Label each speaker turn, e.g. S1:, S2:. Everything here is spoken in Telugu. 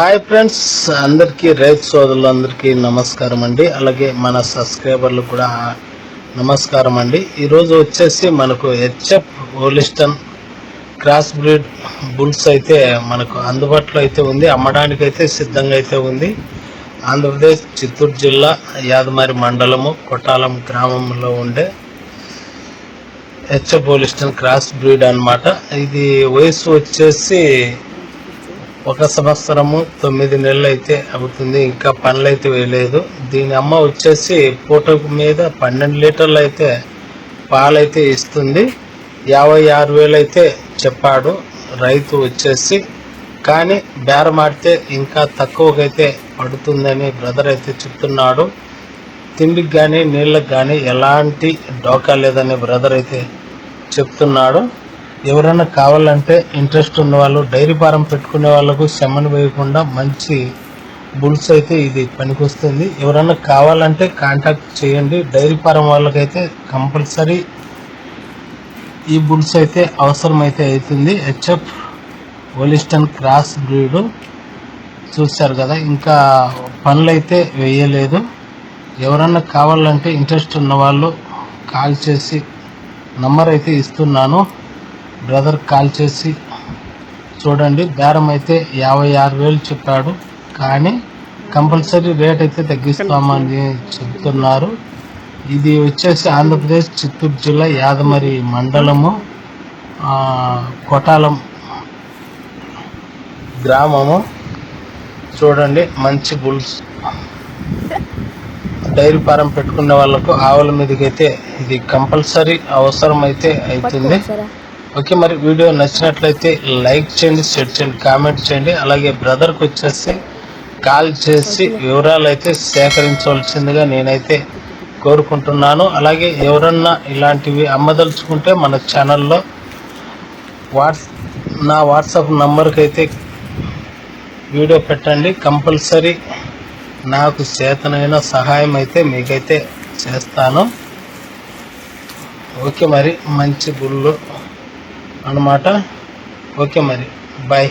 S1: హాయ్ ఫ్రెండ్స్ అందరికీ రైతు సోదరులందరికీ నమస్కారం అండి. అలాగే మన సబ్స్క్రైబర్లు కూడా నమస్కారం అండి. ఈరోజు వచ్చేసి మనకు HF Holstein cross breed bulls అయితే మనకు అందుబాటులో అయితే ఉంది. అమ్మడానికి అయితే సిద్ధంగా అయితే ఉంది. ఆంధ్రప్రదేశ్ చిత్తూరు జిల్లా యాదమారి మండలము కొట్టాలం గ్రామంలో ఉండే హెచ్ఎఫ్ ఓలిస్టన్ క్రాస్ బ్రీడ్ అనమాట ఇది వయసు వచ్చేసి ఒక సంవత్సరము తొమ్మిది నెలలు అయితే అవుతుంది. ఇంకా పనులు అయితే వేయలేదు. దీని అమ్మ వచ్చేసి పూట మీద పన్నెండు లీటర్లు అయితే పాలైతే ఇస్తుంది. యాభై ఆరు వేలు అయితే చెప్పాడు రైతు వచ్చేసి. కానీ బేరమాడితే ఇంకా తక్కువకైతే పడుతుందని బ్రదర్ అయితే చెప్తున్నాడు. తిండికి కానీ నీళ్ళకి కానీ ఎలాంటి డోకా లేదని బ్రదర్ అయితే చెప్తున్నాడు. ఎవరైనా కావాలంటే ఇంట్రెస్ట్ ఉన్న వాళ్ళు డైరీ ఫారం పెట్టుకునే వాళ్ళకు శమని వేయకుండా మంచి బుల్స్ అయితే ఇది పనికొస్తుంది. ఎవరైనా కావాలంటే కాంటాక్ట్ చేయండి. డైరీ ఫారం వాళ్ళకైతే కంపల్సరీ ఈ బుల్స్ అయితే అవసరమైతే అవుతుంది. హెచ్ఎఫ్ ఓలిస్టన్ క్రాస్ బ్రీడు చూశారు కదా ఇంకా పనులు అయితే వేయలేదు. ఎవరన్నా కావాలంటే ఇంట్రెస్ట్ ఉన్న వాళ్ళు కాల్ చేసి నంబర్ అయితే ఇస్తున్నాను. బ్రదర్ కాల్ చేసి చూడండి బేరం అయితే యాభై ఆరు వేలు చెప్పాడు. కానీ కంపల్సరీ రేట్ అయితే తగ్గిస్తామని చెప్తున్నారు. ఇది వచ్చేసి ఆంధ్రప్రదేశ్ చిత్తూరు జిల్లా యాదమరి మండలము కొటాలం గ్రామము. చూడండి మంచి బుల్స్. డైరీ ఫారం పెట్టుకునే వాళ్ళకు ఆవుల మీదకైతే ఇది కంపల్సరీ అవసరం అయితే అవుతుంది. ఓకే మరి వీడియో నచ్చినట్లయితే లైక్ చేయండి షేర్ చేయండి కామెంట్ చేయండి. అలాగే బ్రదర్కి వచ్చేసి కాల్ చేసి వివరాలు అయితే సేకరించవలసిందిగా నేనైతే కోరుకుంటున్నాను. అలాగే ఎవరన్నా ఇలాంటివి అమ్మదలుచుకుంటే మన ఛానల్లో వాట్స్ నా వాట్సాప్ నంబర్కి అయితే వీడియో పెట్టండి. కంపల్సరీ నాకు చేతనైన సహాయం అయితే మీకైతే చేస్తాను. ఓకే మరి మంచి గుళ్ళు అన్నమాట. ఓకే మరి. బాయ్